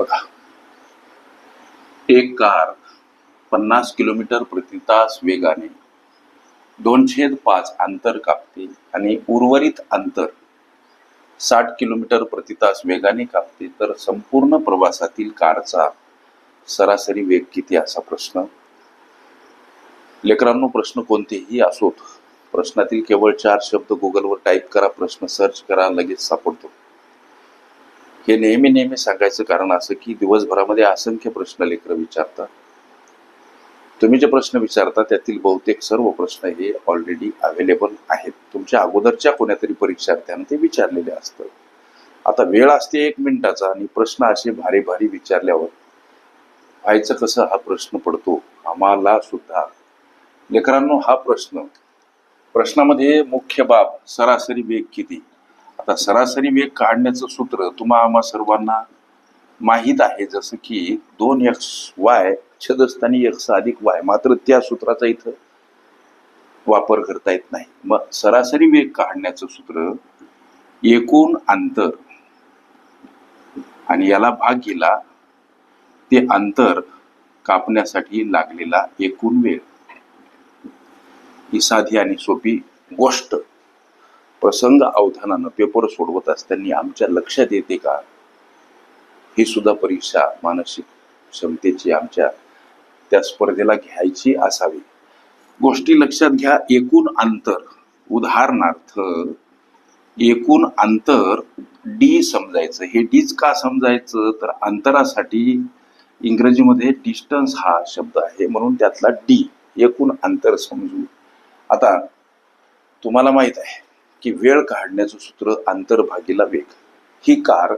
बघा. एक कार पन्नास किलोमीटर प्रति तास वेगाने दोनशे पाच अंतर कापते आणि उर्वरित अंतर साठ किलोमीटर प्रति तास वेगाने कापते. तर संपूर्ण प्रवासातील कारचा सरासरी वेग किती असा प्रश्न. लेकरांनो प्रश्न कोणतेही असोत. प्रश्नातील केवळ चार शब्द गुगलवर टाईप करा प्रश्न सर्च करा लगेच सापडतो. हे नेहमी नेहमी सांगायचं कारण असं की दिवसभरामध्ये असंख्य प्रश्न लेकरं विचारतात. तुम्ही जे प्रश्न विचारता त्यातील बहुतेक सर्व प्रश्न हे ऑलरेडी अवेलेबल आहेत. तुमच्या अगोदरच्या कोण्यातरी परीक्षार्थ्यानं ते विचारलेले असतं. आता वेळ असते एक मिनिटाचा आणि प्रश्न असे भारी भारी विचारल्यावर व्हायचं कसं हा प्रश्न पडतो आम्हाला सुद्धा. लेकरांनो हा प्रश्न. प्रश्नामध्ये मुख्य बाब सरासरी वेग किती? आता सरासरी वेग काढण्याचं सूत्र तुम्हा आम्हा सर्वांना माहीत आहे जसं की दोन एक्स वाय छदस्थानी एक्स अधिक वाय मात्र त्या सूत्राचा इथं वापर करता येत नाही. मग सरासरी वेग काढण्याचं सूत्र एकूण अंतर आणि याला भाग गेला ते अंतर कापण्यासाठी लागलेला एकूण वेळ ही साधी आणि सोपी गोष्ट. प्रसंग अवधानानं पेपर सोडवत असताना आमच्या लक्षात येते का? ही सुद्धा परीक्षा मानसिक क्षमतेची आमच्या त्या स्पर्धेला घ्यायची असावी. गोष्टी लक्षात घ्या. एकूण अंतर उदाहरणार्थ एकूण अंतर डी समजायचं. हे डीच का समजायचं? तर अंतरासाठी इंग्रजीमध्ये डिस्टन्स हा शब्द आहे. म्हणून त्यातला डी एकूण अंतर समजू. आता तुम्हाला माहीत आहे की वेळ काढण्याचं सूत्र आंतरभागीला वेग. ही कार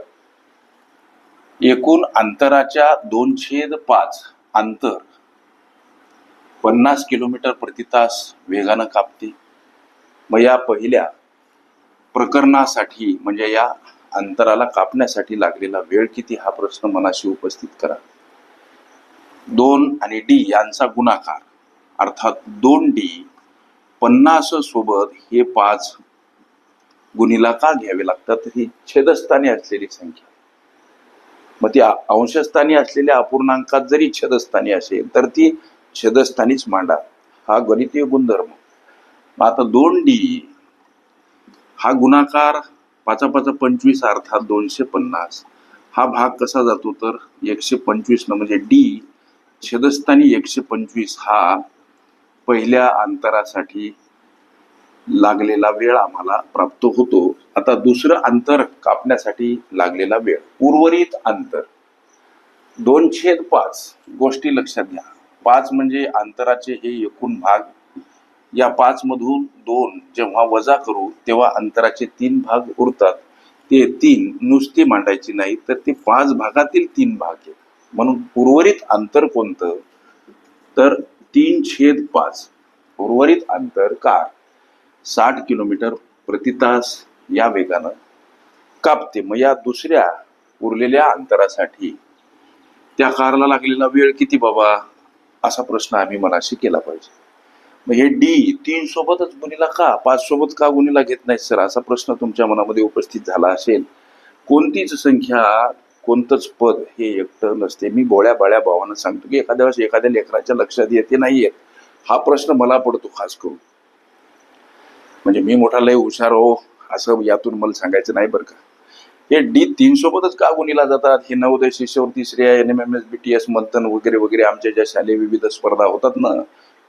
एकूण अंतराच्या दोन छेद पाच अंतर पन्नास किलोमीटर प्रति तास वेगानं कापते. मग या पहिल्या प्रकरणासाठी म्हणजे या अंतराला कापण्यासाठी लागलेला वेळ किती हा प्रश्न मनाशी उपस्थित करा. दोन आणि डी यांचा गुणाकार अर्थात दोन डी पन्नास सोबत हे पाच गुणीला का घ्यावे लागतात? ही छेदस्थानी असलेली संख्या. मग ती अंशस्थानी असलेल्या अपूर्णांकात जरी छेदस्थानी असेल तर ती छेदस्थानीच मांडा. हा गणितीय गुणधर्म. मग आता दोन डी हा गुणाकार पाचा पाचा पंचवीस अर्थात दोनशे पन्नास. हा भाग कसा जातो? तर एकशे पंचवीस न म्हणजे डी छेदस्थानी एकशे पंचवीस हा पहिल्या अंतरासाठी लागलेला वेळ आम्हाला प्राप्त होतो. आता दुसरं अंतर कापण्यासाठी लागलेला वेळ उर्वरित अंतर. दोन छेद पाच गोष्टी लक्षात घ्या. पाच म्हणजे अंतराचे हे एकूण भाग. या पाच मधून दोन जेव्हा वजा करू तेव्हा अंतराचे तीन भाग उरतात. ते तीन नुसते मांडायचे नाही तर ते पाच भागातील तीन भाग आहेत. म्हणून उर्वरित अंतर कोणतं? तर तीन छेद पाच उर्वरित अंतर कार. साठ किलोमीटर प्रति तास या वेगानं कापते. मग या दुसऱ्या उरलेल्या अंतरासाठी त्या कारला लागलेला वेळ किती बाबा? असा प्रश्न आम्ही मनाशी केला पाहिजे. मग हे डी तीन सोबतच गुणीला का पाच सोबत का गुणीला घेत नाही सर? असा प्रश्न तुमच्या मनामध्ये उपस्थित झाला असेल. कोणतीच संख्या कोणतंच पद हे एकटं नसते. मी बोळ्या बाळ्या भावानं सांगतो की एखाद्या वेळेस एखाद्या लेखनाच्या लक्षात येते नाही आहेत हा प्रश्न मला पडतो खास करून. म्हणजे मी मोठा लय हुशार हो असं यातून मला सांगायचं नाही बरं का. हे डी तीन सोबतच का गुणीला जातात? हे नवोदय शिष्यवृत्ती Shreya N M M S B T S Manthan वगैरे वगैरे आमच्या ज्या शालेय विविध स्पर्धा होतात ना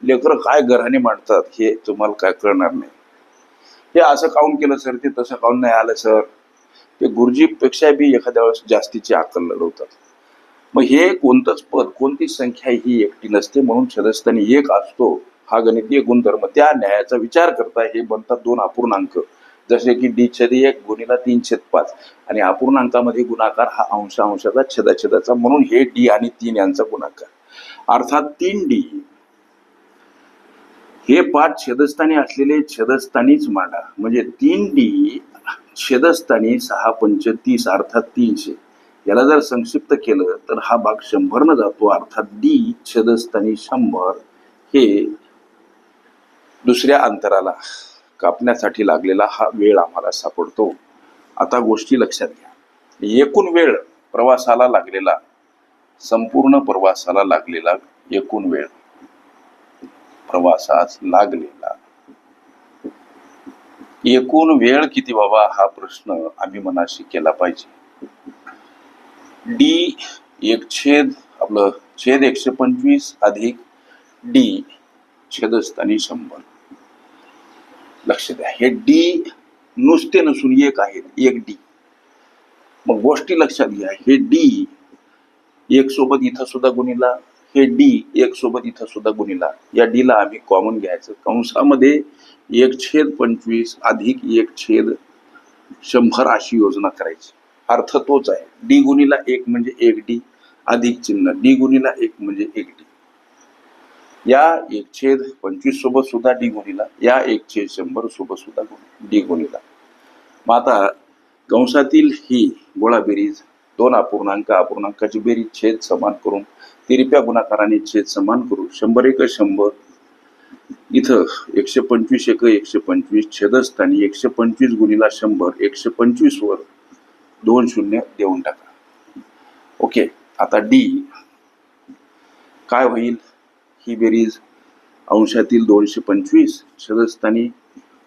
लेकरं काय घराने मांडतात हे तुम्हाला काय कळणार नाही. हे असं काऊन केलं सर? ते तसं काऊन नाही आलं सर? ते गुरुजीपेक्षा बी एखाद्या वेळेस जास्तीची अक्कल लढवतात. मग हे कोणतंच पद कोणतीच संख्या ही एकटी नसते म्हणून सदस्याने एक असतो हा गणितीय गुणधर्म त्या न्यायाचा विचार करता हे बनतात दोन अपूर्णांक. जसे की डी छेद एक गुणीला तीन छेद पाच. आणि अपूर्णांकामध्ये गुणाकार हा अंश अंशाचा छेदाछेदाचा म्हणून हे डी आणि तीन यांचा गुणाकार. अर्थात तीन डी हे पाच छेदस्थानी असलेले छेदस्थानीच मांडा. म्हणजे तीन डी छेदस्थानी सहा पंच तीस अर्थात तीनशे. याला जर संक्षिप्त केलं तर हा भाग शंभरनं जातो. अर्थात डी छेदस्थानी शंभर हे दुसऱ्या अंतराला कापण्यासाठी लागलेला हा वेळ आम्हाला सापडतो. आता गोष्टी लक्षात घ्या. एकूण वेळ प्रवासाला लागलेला संपूर्ण प्रवासाला लागलेला एकूण वेळ. प्रवासास लागलेला. एकूण वेळ किती बाबा? हा प्रश्न आम्ही मनाशी केला पाहिजे. डी एक छेद आपलं छेद एकशे पंचवीस अधिक डी छेदस्थानी शंभर. लक्ष द्या. हे डी नुसते नसून एक आहे एक डी मग गोष्टी लक्षात घ्या. हे डी एक सोबत इथं सुद्धा गुणिला हे डी एक सोबत इथं सुद्धा गुणिला. या डीला आम्ही कॉमन घ्यायचं. कंसामध्ये एक छेद पंचवीस अधिक एक छेद शंभर अशी योजना करायची. अर्थ तोच आहे. डी गुणीला एक म्हणजे एक डी अधिक चिन्ह. डी गुणीला एक म्हणजे एक डी या एक छेद पंचवीस सोबत सुद्धा डी गुणिला या एक छेद शंभर सोबत सुद्धा गुण- डी गुणिला. मग आता कंसातील ही गोळा बेरीज दोन अपूर्णांक अपूर्णांकाची बेरीज छेद समान करून तिरप्या गुणाकाराने छेद समान करू शंभर एक शंभर इथं एकशे पंचवीस एक एकशे पंचवीस छेदस्थानी एकशे पंचवीस गुणीला शंभर एकशे पंचवीस वर दोन शून्य देऊन टाका. ओके आता डी काय होईल? ही बेरीज अंशातील दोनशे पंचवीस छेदस्थानी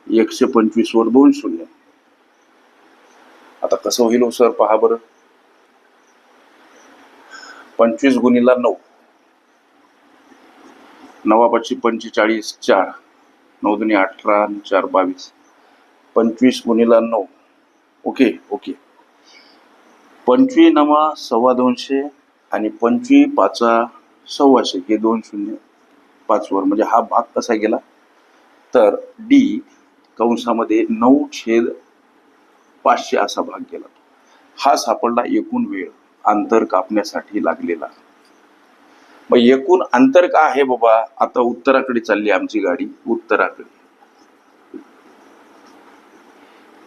एकशे पंचवीसवर दोन शून्य. आता कसं होईल हो सर? पहा बरं. पंचवीस गुणीला नऊ. नवापाची पंचेचाळीस चार. नऊ दुनी अठरा आणि चार बावीस. पंचवीस गुणीला नऊ. Okay okay. पंचवीस नवा सव्वा दोनशे आणि पंचवीस पाचा सव्वाशे. हे दोन शून्य. पाचवर म्हणजे हा भाग कसा गेला? तर डी कंसामध्ये नऊ छेद पाचशे असा भाग गेला. हा सापडला एकूण वेळ अंतर कापण्यासाठी लागलेला. मग एकूण अंतर का आहे बाबा? आता उत्तराकडे चालली आमची गाडी उत्तराकडे.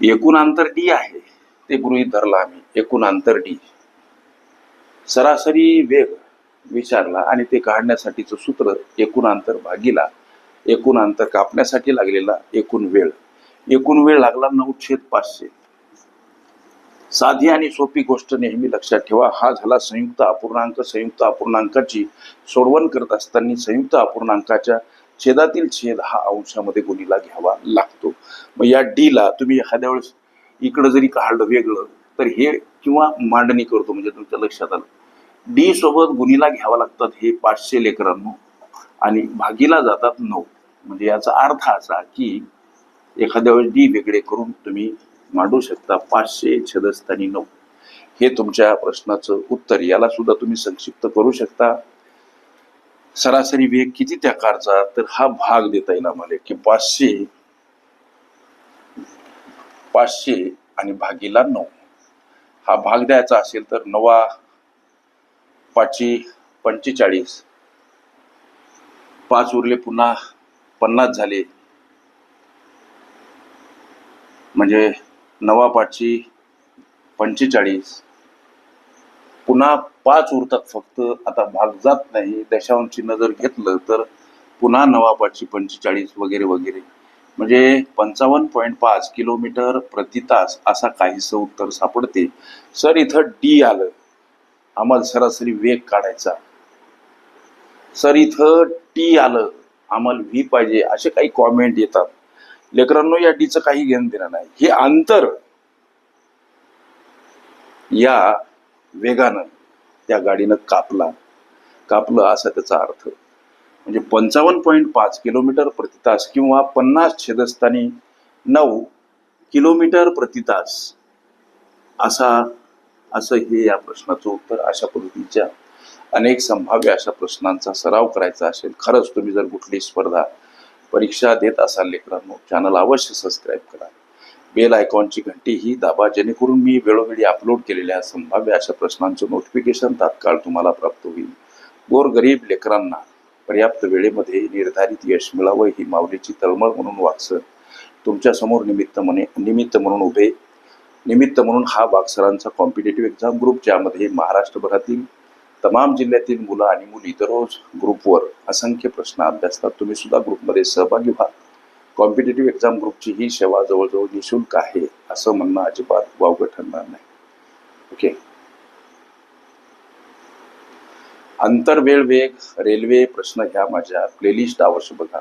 एकूण अंतर डी आहे ते गृहित धरला आम्ही. एकूण अंतर डी सरासरी वेग विचारला आणि ते काढण्यासाठीचं सूत्र एकूण अंतर भागीला एकूण अंतर कापण्यासाठी लागलेला एकूण वेळ. एकूण वेळ लागला नऊ छेद पाचशे. साधी आणि सोपी गोष्ट नेहमी लक्षात ठेवा हा झाला संयुक्त अपूर्णांक. संयुक्त अपूर्णांकाची सोडवण करत असताना संयुक्त अपूर्णांकाच्या छेदातील छेद हा अंशामध्ये गुणीला घ्यावा लागतो. मग या डी ला तुम्ही एखाद्या वेळेस इकडं जरी काढलं वेगळं तर हे किंवा मांडणी करतो म्हणजे तुमच्या लक्षात आलं. डी सोबत गुणीला घ्यावं लागतात हे पाचशे लेकरांनो. आणि भागीला जातात नऊ. म्हणजे याचा अर्थ असा की एखाद्या वेळेस डी वेगळे करून तुम्ही मांडू शकता पाचशे छदस्थानी नऊ. हे तुमच्या प्रश्नाचं उत्तर. याला सुद्धा तुम्ही संक्षिप्त करू शकता. सरासरी वेग किती त्या कारचा? तर हा भाग देता येईल आम्हाला. की पाचशे पाचशे आणि भागीला नऊ. हा भाग द्यायचा असेल तर नवा पाचशे पंचेचाळीस. पाच उरले पुन्हा पन्नास झाले. म्हणजे नवा पाचशे पंचेचाळीस. पुन्हा पाच उरतात फक्त. आता भाग जात नाही. दशांची नजर जर घेतलं तर पुन्हा नवा पाचशे पंचेचाळीस वगैरे वगैरे. म्हणजे पंचावन्न पॉईंट पाच किलोमीटर प्रति तास असा काहीसं उत्तर सापडते. सर इथं डी आलं. आम्हाला सरासरी वेग काढायचा. सर इथं टी आलं आम्हाला व्ही पाहिजे असे काही कॉमेंट येतात. लेकरांनो या डीचं काही घेणं देणं नाही. हे अंतर या वेगानं त्या गाडीनं कापला. कापलं असा त्याचा अर्थ. म्हणजे पंचावन्न पॉईंट पाच किलोमीटर प्रति तास किंवा पन्नास छेदस्थानी नऊ किलोमीटर प्रति तास असा असं हे या प्रश्नाचं उत्तर अशा पद्धतीच्या अनेक संभाव्य अशा प्रश्नांचा सराव करायचा असेल. खरंच तुम्ही जर कुठली स्पर्धा परीक्षा देत असाल लेकरांनो चॅनल अवश्य सबस्क्राईब करा. बेल आयकॉनची घंटी ही दाबा जेणेकरून मी वेळोवेळी अपलोड केलेल्या संभाव्य अशा प्रश्नांचं नोटिफिकेशन तात्काळ तुम्हाला प्राप्त होईल. गोरगरीब लेकरांना पर्याप्त वेळेमध्ये निर्धारित यश मिळावं ही माऊलीची तळमळ म्हणून वागसर तुमच्यासमोर निमित्त म्हणे निमित्त म्हणून उभे निमित्त म्हणून हा बागसरांचा कॉम्पिटेटिव्ह एक्झाम ग्रुप ज्यामध्ये महाराष्ट्रभरातील तमाम जिल्ह्यातील मुलं आणि मुली दररोज ग्रुपवर असंख्य प्रश्न अभ्यासतात. तुम्ही सुद्धा ग्रुपमध्ये सहभागी व्हा. कॉम्पिटेटिव्ह एक्झाम ग्रुपची ही सेवा जवळजवळ निशुल्क आहे असं म्हणणं अजिबात वावगं ठरणार नाही. ओके आंतरवेळ वेग रेल्वे प्रश्न ह्या माझ्या प्लेलिस्ट अवश्य बघा.